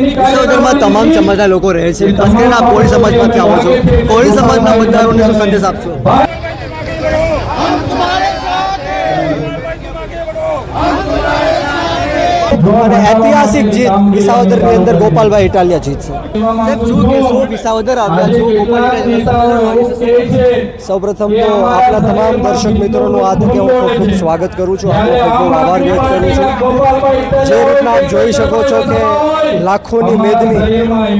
વિસાવદરમાં તમામ સમાજના લોકો રહે છે. ખાસ કરીને કોળી સમાજમાંથી આવો છો. કોળી સમાજના મતદારોને શું સંદેશ આપશો? અને ઐતિહાસિક જીત વિસાવદરની અંદર ગોપાલભાઈ ઇટાલિયા જીતશે શું કહેશો? વિસાવદર આવ્યા છો? ગોપાલ સૌપ્રથમ તો આપણા તમામ દર્શક મિત્રોનું આ તકે હું ખૂબ ખૂબ સ્વાગત કરું છું. આપનો ખૂબ ખૂબ આભાર વ્યક્ત કરું છું. જે રીતના આપ જોઈ શકો છો કે લાખોની મેદની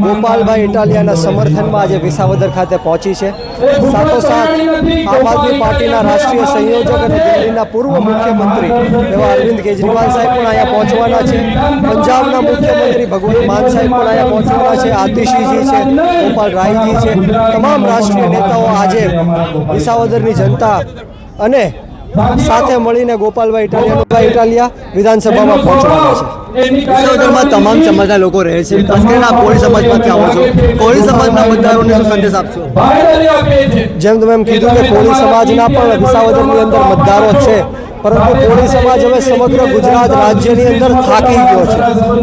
ગોપાલભાઈ ઇટાલિયાના સમર્થનમાં આજે વિસાવદર ખાતે પહોંચી છે. સાથોસાથ આમ આદમી પાર્ટીના રાષ્ટ્રીય સંયોજક અને દિલ્હીના પૂર્વ મુખ્યમંત્રી એવા અરવિંદ કેજરીવાલ સાહેબ પણ અહીંયા પહોંચવાના છે. પંજાબના મુખ્યમંત્રી ભગવંત માન સાહેબ પણ અહીંયા પહોંચવાના છે. આતિશીજી છે ગોપાલ રાયજી છે. તમામ રાષ્ટ્રીય નેતાઓ આજે વિસાવદરની જનતા અને સાથે મળીને ગોપાલભાઈ ઇટાલિયા ઇટાલિયા વિધાનસભામાં પહોંચવાના છે. વિસાવદરમાં તમામ સમાજના લોકો રહે છે. ખાસ કરીને આપ કોળી સમાજમાંથી આવો છો. કોળી સમાજના મતદારોને શું સંદેશ આપશો? જેમ તમે એમ કીધું કે કોળી સમાજના પણ વિસાવદરની અંદર મતદારો છે. પરંતુ કોળી સમાજ હવે સમગ્ર ગુજરાત રાજ્યની અંદર થાકી ગયો છે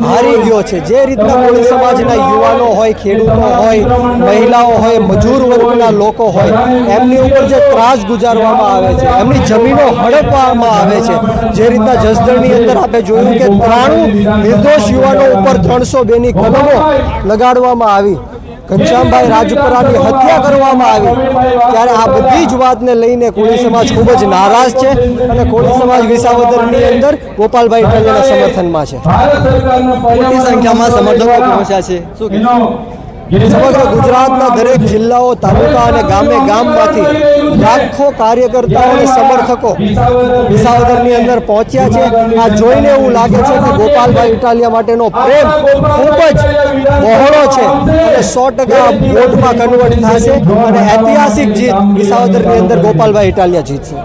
હારી ગયો છે. જે રીતના કોળી સમાજના યુવાનો હોય ખેડૂતો હોય મહિલાઓ હોય મજૂર વર્ગના લોકો હોય એમની ઉપર જે ત્રાસ ગુજારવામાં આવે છે એમની જમીનો હડપવામાં આવે છે. જે રીતના જસદણની અંદર આપણે જોયું કે ત્રાણું નિર્દોષ યુવાનો ઉપર ત્રણસો બેની કલમો લગાડવામાં આવી. ઘનશ્યામભાઈ રાજપરાની હત્યા કરવામાં આવી. ત્યારે આ બધી જ વાતને લઈને કોળી સમાજ ખૂબ જ નારાજ છે અને કોળી સમાજ વિસાવદરની અંદર ગોપાલભાઈ ઇટાલિયાના સમર્થનમાં છે. મોટી સંખ્યામાં સમર્થકો પહોંચ્યા છે. શું સમગ્ર ગુજરાતના દરેક જિલ્લાઓ તાલુકા અને ગામે ગામમાંથી લાખો કાર્યકર્તાઓ અને સમર્થકો વિસાવદરની અંદર પહોંચ્યા છે. આ જોઈને એવું લાગે છે કે ગોપાલભાઈ ઇટાલિયા માટેનો પ્રેમ ખૂબ જ બહોળો છે. સો ટકા વોટમાં કન્વર્ટ થશે અને ઐતિહાસિક જીત વિસાવદરની અંદર ગોપાલભાઈ ઇટાલિયા જીતશે.